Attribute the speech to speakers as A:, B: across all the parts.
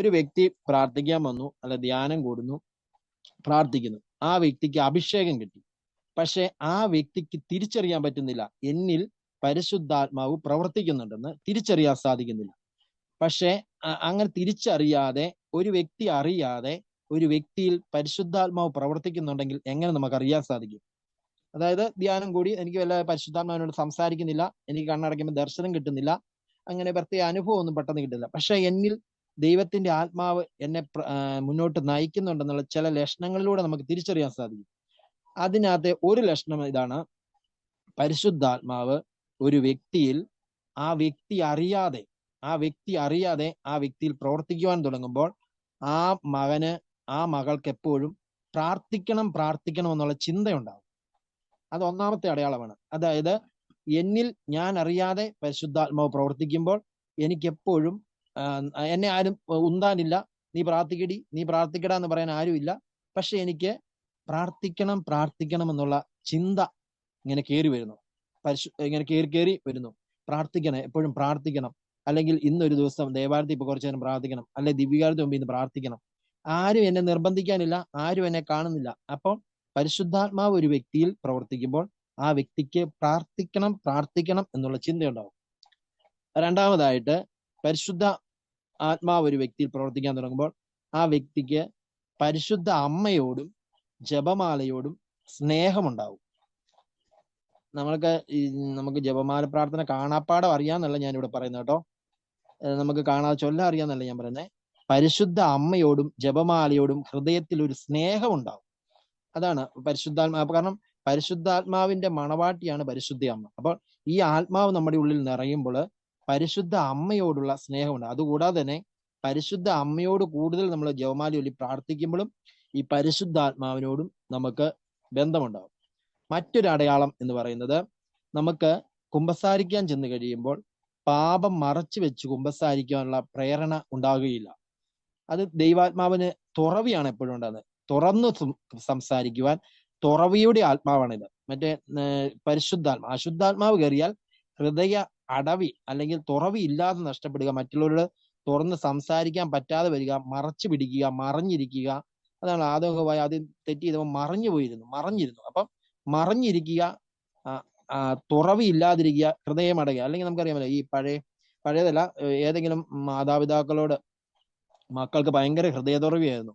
A: ഒരു വ്യക്തി പ്രാർത്ഥിക്കാൻ വന്നു അല്ല ധ്യാനം കൂടുന്നു പ്രാർത്ഥിക്കുന്നു. ആ വ്യക്തിക്ക് അഭിഷേകം കിട്ടി. പക്ഷെ ആ വ്യക്തിക്ക് തിരിച്ചറിയാൻ പറ്റുന്നില്ല. എന്നിൽ പരിശുദ്ധാത്മാവ് പ്രവർത്തിക്കുന്നുണ്ടെന്ന് തിരിച്ചറിയാൻ സാധിക്കുന്നില്ല. പക്ഷെ അങ്ങനെ തിരിച്ചറിയാതെ ഒരു വ്യക്തി അറിയാതെ ഒരു വ്യക്തിയിൽ പരിശുദ്ധാത്മാവ് പ്രവർത്തിക്കുന്നുണ്ടെങ്കിൽ എങ്ങനെ നമുക്ക് അറിയാൻ സാധിക്കും? അതായത് ധ്യാനം കൂടി എനിക്ക് വല്ല പരിശുദ്ധാത്മാവിനോട് സംസാരിക്കുന്നില്ല എനിക്ക് കണ്ണടയ്ക്കുമ്പോൾ ദർശനം കിട്ടുന്നില്ല അങ്ങനെ പ്രത്യേക അനുഭവം ഒന്നും പെട്ടെന്ന് കിട്ടില്ല പക്ഷെ എന്നിൽ ദൈവത്തിന്റെ ആത്മാവ് എന്നെ മുന്നോട്ട് നയിക്കുന്നുണ്ടെന്നുള്ള ചില ലക്ഷണങ്ങളിലൂടെ നമുക്ക് തിരിച്ചറിയാൻ സാധിക്കും. അതിനകത്തെ ഒരു ലക്ഷണം ഇതാണ്. പരിശുദ്ധാത്മാവ് ഒരു വ്യക്തിയിൽ ആ വ്യക്തി അറിയാതെ ആ വ്യക്തി അറിയാതെ ആ വ്യക്തിയിൽ പ്രവർത്തിക്കുവാൻ തുടങ്ങുമ്പോൾ ആ മകന് ആ മകൾക്ക് എപ്പോഴും പ്രാർത്ഥിക്കണം പ്രാർത്ഥിക്കണം എന്നുള്ള ചിന്തയുണ്ടാവും അത് ഒന്നാമത്തെ അടയാളമാണ്. അതായത് എന്നിൽ ഞാൻ അറിയാതെ പരിശുദ്ധാത്മാവ് പ്രവർത്തിക്കുമ്പോൾ എനിക്ക് എപ്പോഴും എന്നെ ആരും ഉന്താനില്ല. നീ പ്രാർത്ഥിക്കടി. നീ പ്രാർത്ഥിക്കട എന്ന് പറയാൻ ആരുമില്ല. പക്ഷെ എനിക്ക് പ്രാർത്ഥിക്കണം പ്രാർത്ഥിക്കണം എന്നുള്ള ചിന്ത ഇങ്ങനെ കയറി വരുന്നു. പരിശു ഇങ്ങനെ കയറി കയറി വരുന്നു. പ്രാർത്ഥിക്കണം എപ്പോഴും പ്രാർത്ഥിക്കണം. അല്ലെങ്കിൽ ഇന്നൊരു ദിവസം ദേവാലയത്തിൽ ഇപ്പൊ കുറച്ചു നേരം പ്രാർത്ഥിക്കണം. അല്ലെ ദിവ്യകാലത്ത് മുമ്പ് ഇന്ന് പ്രാർത്ഥിക്കണം. ആരും എന്നെ നിർബന്ധിക്കാനില്ല. ആരും എന്നെ കാണുന്നില്ല. അപ്പോൾ പരിശുദ്ധാത്മാവ് ഒരു വ്യക്തിയിൽ പ്രവർത്തിക്കുമ്പോൾ ആ വ്യക്തിക്ക് പ്രാർത്ഥിക്കണം പ്രാർത്ഥിക്കണം എന്നുള്ള ചിന്തയുണ്ടാവും. രണ്ടാമതായിട്ട് പരിശുദ്ധ ആത്മാവ് ഒരു വ്യക്തിയിൽ പ്രവർത്തിക്കാൻ തുടങ്ങുമ്പോൾ ആ വ്യക്തിക്ക് പരിശുദ്ധ അമ്മയോടും ജപമാലയോടും സ്നേഹമുണ്ടാവും. നമ്മൾക്ക് നമുക്ക് ജപമാല പ്രാർത്ഥന കാണാപ്പാടം അറിയാന്നല്ല ഞാൻ ഇവിടെ പറയുന്നത് കേട്ടോ. നമുക്ക് കാണാതെ ചൊല്ലാൻ അറിയാന്നല്ല ഞാൻ പറയുന്നത് പരിശുദ്ധ അമ്മയോടും ജപമാലയോടും ഹൃദയത്തിൽ ഒരു സ്നേഹം ഉണ്ടാവും അതാണ് പരിശുദ്ധാത്മാ കാരണം പരിശുദ്ധാത്മാവിന്റെ മണവാട്ടിയാണ് പരിശുദ്ധ അമ്മ. അപ്പോൾ ഈ ആത്മാവ് നമ്മുടെ ഉള്ളിൽ നിറയുമ്പോൾ പരിശുദ്ധ അമ്മയോടുള്ള സ്നേഹമുണ്ട്. അതുകൂടാതെ തന്നെ പരിശുദ്ധ അമ്മയോട് കൂടുതൽ നമ്മൾ ജവമാലി ഒലി പ്രാർത്ഥിക്കുമ്പോഴും ഈ പരിശുദ്ധാത്മാവിനോടും നമുക്ക് ബന്ധമുണ്ടാവും. മറ്റൊരു അടയാളം എന്ന് പറയുന്നത് നമുക്ക് കുമ്പസാരിക്കാൻ ചെന്ന് കഴിയുമ്പോൾ പാപം മറച്ചു വെച്ച് കുമ്പസാരിക്കാനുള്ള പ്രേരണ ഉണ്ടാകുകയില്ല. അത് ദൈവാത്മാവിന് തുറവിയാണ് എപ്പോഴും ഉണ്ടാകുന്നത്. തുറന്നു സംസാരിക്കുവാൻ തുറവിയുടെ ആത്മാവാണിത്. മറ്റേ പരിശുദ്ധാത്മാ അശുദ്ധാത്മാവ് കയറിയാൽ ഹൃദയ അടവി അല്ലെങ്കിൽ തുറവി ഇല്ലാതെ നഷ്ടപ്പെടുക മറ്റുള്ളവരോട് തുറന്ന് സംസാരിക്കാൻ പറ്റാതെ വരിക മറച്ചു പിടിക്കുക മറഞ്ഞിരിക്കുക. അതാണ് ആദ്യമൊക്കെ ആദ്യം തെറ്റ് ചെയ്തപ്പോൾ മറഞ്ഞു പോയിരുന്നു മറഞ്ഞിരുന്നു. അപ്പം മറഞ്ഞിരിക്കുക തുറവി ഇല്ലാതിരിക്കുക ഹൃദയം അടയ്ക്കുക അല്ലെങ്കിൽ നമുക്കറിയാമല്ലോ ഈ പഴയ പഴയതല്ല ഏതെങ്കിലും മാതാപിതാക്കളോട് മക്കൾക്ക് ഭയങ്കര ഹൃദയതുറവിയായിരുന്നു.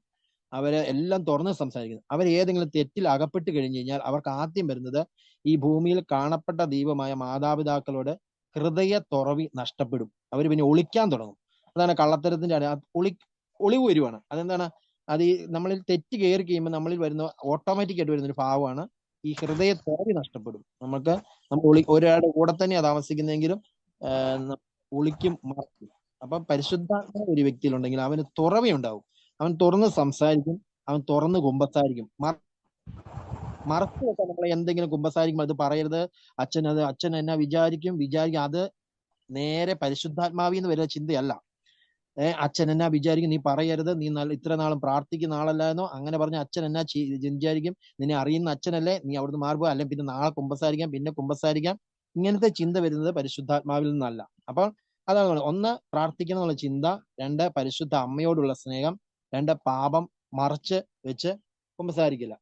A: അവരെ എല്ലാം തുറന്ന് സംസാരിക്കുന്നു. അവർ ഏതെങ്കിലും തെറ്റിൽ അകപ്പെട്ട് കഴിഞ്ഞു കഴിഞ്ഞാൽ അവർക്ക് ആദ്യം വരുന്നത് ഈ ഭൂമിയിൽ കാണപ്പെട്ട ദൈവമായ മാതാപിതാക്കളോട് ഹൃദയ തുറവി നഷ്ടപ്പെടും. അവർ പിന്നെ ഒളിക്കാൻ തുടങ്ങും. അതാണ് കള്ളത്തരത്തിന്റെ ഒളി ഒളിവ് വരുവാണ്. അതെന്താണ്? അത് ഈ നമ്മളിൽ തെറ്റ് കയറി കഴിയുമ്പോൾ നമ്മളിൽ വരുന്ന ഓട്ടോമാറ്റിക് ആയിട്ട് വരുന്ന ഒരു ഭാവമാണ് ഈ ഹൃദയ തുറവി നഷ്ടപ്പെടും. നമുക്ക് നമ്മൾ ഒളി ഒരാളുടെ കൂടെ തന്നെയാണ് താമസിക്കുന്നതെങ്കിലും ഒളിക്കും മറക്കും. അപ്പൊ പരിശുദ്ധ ഒരു വ്യക്തിയിലുണ്ടെങ്കിൽ അവന് തുറവി ഉണ്ടാവും. അവൻ തുറന്ന് സംസാരിക്കും അവൻ തുറന്ന് കുമ്പസാരിക്കും. മറച്ചു വെക്കാൻ നമ്മളെ എന്തെങ്കിലും കുമ്പസാരിക്കുമ്പോൾ അത് പറയരുത്. അച്ഛൻ അത് അച്ഛൻ എന്നെ വിചാരിക്കും? വിചാരിക്കും അത് നേരെ പരിശുദ്ധാത്മാവി എന്ന് വരുന്ന ചിന്തയല്ല. ഏർ അച്ഛൻ എന്നാ വിചാരിക്കും? നീ പറയരുത്. നീ നല്ല ഇത്ര നാളും പ്രാർത്ഥിക്കുന്ന ആളല്ലായിരുന്നോ? അങ്ങനെ പറഞ്ഞ അച്ഛൻ എന്നാ വിചാരിക്കും? നിന്നെ അറിയുന്ന അച്ഛനല്ലേ? നീ അവിടുന്ന് മാറുക അല്ലെങ്കിൽ പിന്നെ നാളെ കുമ്പസാരിക്കാം പിന്നെ കുമ്പസാരിക്കാം. ഇങ്ങനത്തെ ചിന്ത വരുന്നത് പരിശുദ്ധാത്മാവിൽ നിന്നല്ല. അപ്പോൾ അതാണ്. ഒന്ന് പ്രാർത്ഥിക്കണം എന്നുള്ള ചിന്ത. രണ്ട് പരിശുദ്ധ അമ്മയോടുള്ള സ്നേഹം. രണ്ട് പാപം മറച്ച് വെച്ച് കുമ്പസാരിക്കില്ല.